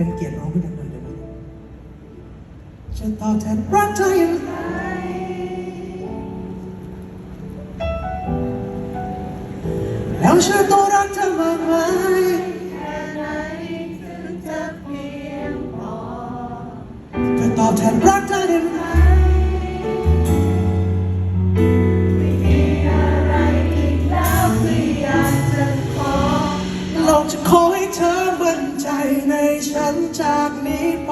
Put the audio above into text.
เป็นเกียรติร้องเพลงหน่อยได้ไหมฉัตอบแทนรักเธออย่างไรแล้วฉันต้องรักเธอมากมายจะตอบแทนรักเธอได้ไหมลองจะขอ จากนี้ไป